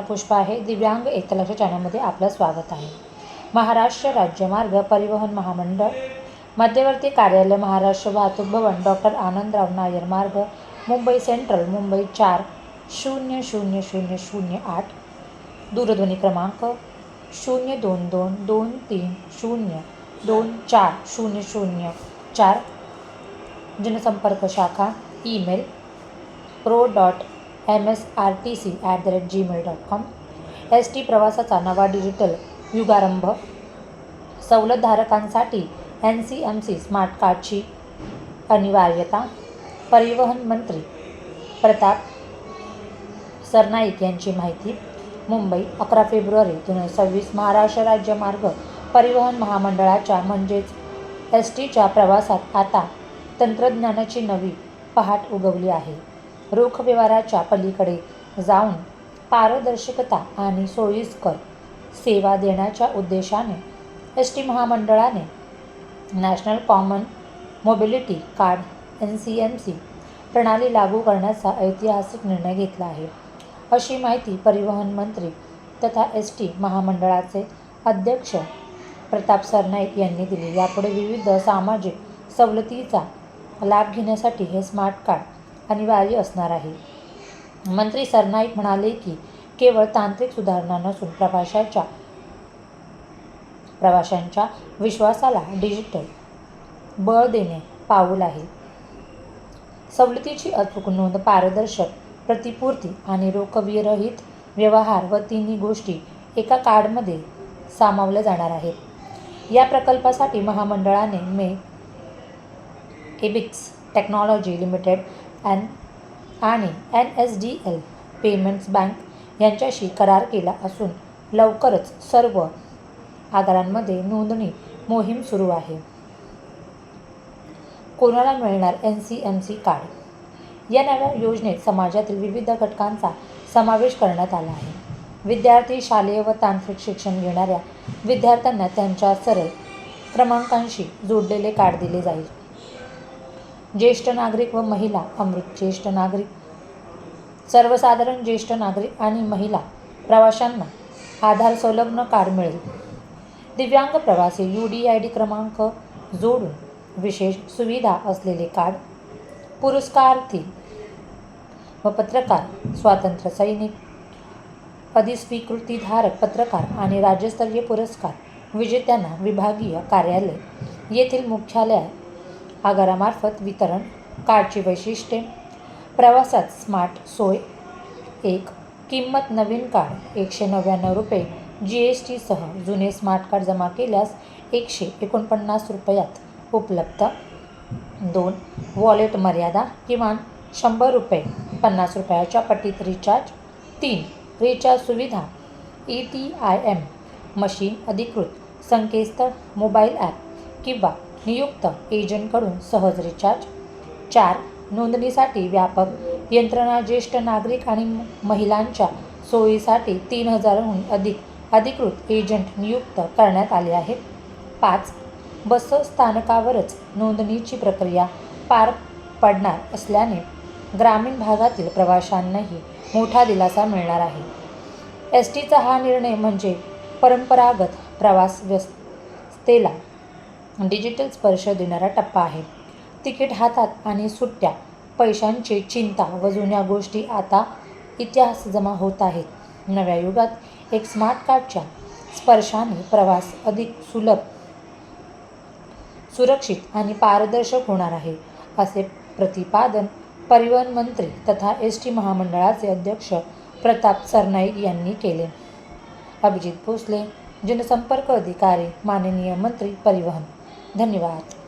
पुष्पा आहे. दिव्यांग एकलक्ष चॅनलमध्ये आपलं स्वागत आहे. महाराष्ट्र राज्य मार्ग परिवहन महामंडळ मध्यवर्ती कार्यालय महाराष्ट्र वाहतूक भवन डॉक्टर आनंदराव नायर मार्ग मुंबई सेंट्रल मुंबई चार शून्य शून्य शून्य शून्य आठ दूरध्वनी क्रमांक शून्य दोन दोन दोन तीन शून्य दोन चार शून्य शून्य चार. जनसंपर्क शाखा email pro dot M S R T C at the rate Gmail dot com S T प्रवासाचा नवा डिजिटल युगारंभ. सवलतधारकांसाठी N C M C smart कार्डची अनिवार्यता. परिवहन मंत्री प्रताप सरनाईक यांची माहिती. मुंबई अकरा फेब्रुवारी दोन हजार सव्वीस महाराष्ट्र राज्य मार्ग परिवहन महामंडळाच्या म्हणजेच एस टीच्या प्रवासात आता तंत्रज्ञानाची नवी पहाट उगवली आहे. रोख व्यवहाराच्या पलीकडे जाऊन पारदर्शकता आणि सोयीस्कर सेवा देण्याच्या उद्देशाने एस टी महामंडळाने national common mobility card N C M C प्रणाली लागू करण्याचा ऐतिहासिक निर्णय घेतला आहे. अशी माहिती परिवहन मंत्री तथा एस टी महामंडळाचे अध्यक्ष प्रताप सरनाईक यांनी दिली. यापुढे विविध सामाजिक सवलतीचा लाभ घेण्यासाठी हे स्मार्ट कार्ड अनिवार्य असणार आहे. मंत्री सरनाईक म्हणाले की केवळ तांत्रिक सुधारणा नसून प्रवाशाच्या प्रवाशांच्या विश्वासाला डिजिटल बळ देणे पाऊल आहे. सवलतीची अचूक नोंद पारदर्शक प्रतिपूर्ती आणि रोखविरहित व्यवहार व तिन्ही गोष्टी एका कार्डमध्ये सामावल्या जाणार आहेत. या प्रकल्पासाठी महामंडळाने मे एबिक्स टेक्नॉलॉजी लिमिटेड एन आणि N S D L payments bank यांच्याशी करार केला असून लवकरच सर्व आगारांमध्ये नोंदणी मोहीम सुरू आहे. कोणाला मिळणार N C M C card? या नव्या योजनेत समाजातील विविध घटकांचा समावेश करण्यात आला आहे. विद्यार्थी शालेय व तांत्रिक शिक्षण घेणाऱ्या विद्यार्थ्यांना त्यांच्या सरळ क्रमांकांशी जोडलेले कार्ड दिले जाईल. ज्येष्ठ नागरिक व महिला अमृत ज्येष्ठ नागरिक. सर्वसाधारण ज्येष्ठ नागरिक आणि महिला प्रवाशांना आधार संलग्न कार्ड मिळेल. दिव्यांग प्रवासी यू डी आय डी क्रमांक जोडून विशेष सुविधा असलेले कार्ड पुरस्कार्थी व पत्रकार स्वातंत्र्य सैनिक अधिस्वीकृतीधारक पत्रकार आणि राज्यस्तरीय पुरस्कार विजेत्यांना विभागीय कार्यालय येथील मुख्यालय आगारामार्फत वितरण कार्डची वैशिष्ट्ये प्रवासात स्मार्ट सोय एक किंमत नवीन कार्ड एकशे नव्याण्णव रुपये जी एस टीसह जुने स्मार्ट कार्ड जमा केल्यास एकशे एकोणपन्नास रुपयात उपलब्ध. दोन वॉलेट मर्यादा किमान शंभर रुपये पन्नास रुपयाच्या पटीत रिचार्ज. तीन रिचार्ज सुविधा E T I M machine अधिकृत संकेतस्थळ मोबाईल ॲप किंवा नियुक्त एजंटकडून सहज रिचार्ज चार नोंदणीसाठी व्यापक यंत्रणा ज्येष्ठ नागरिक आणि महिलांच्या सोयीसाठी तीन हजारहून अधिक अधिकृत एजंट नियुक्त करण्यात आले आहेत. पाच बस स्थानकावरच नोंदणीची प्रक्रिया पार पडणार असल्याने ग्रामीण भागातील प्रवाशांनाही मोठा दिलासा मिळणार आहे. एस टीचा हा निर्णय म्हणजे परंपरागत प्रवास व्यवस्थेला डिजिटल स्पर्श देणारा टप्पा आहे. तिकीट हातात आणि सुट्ट्या पैशांची चिंता व जुन्या गोष्टी आता इतिहास जमा होत आहेत. नव्या युगात एक स्मार्ट कार्डच्या स्पर्शाने प्रवास अधिक सुलभ सुरक्षित आणि पारदर्शक होणार आहे असे प्रतिपादन परिवहन मंत्री तथा एस टी महामंडळाचे अध्यक्ष प्रताप सरनाईक यांनी केले. अभिजित भोसले जनसंपर्क अधिकारी माननीय मंत्री परिवहन धन्यवाद.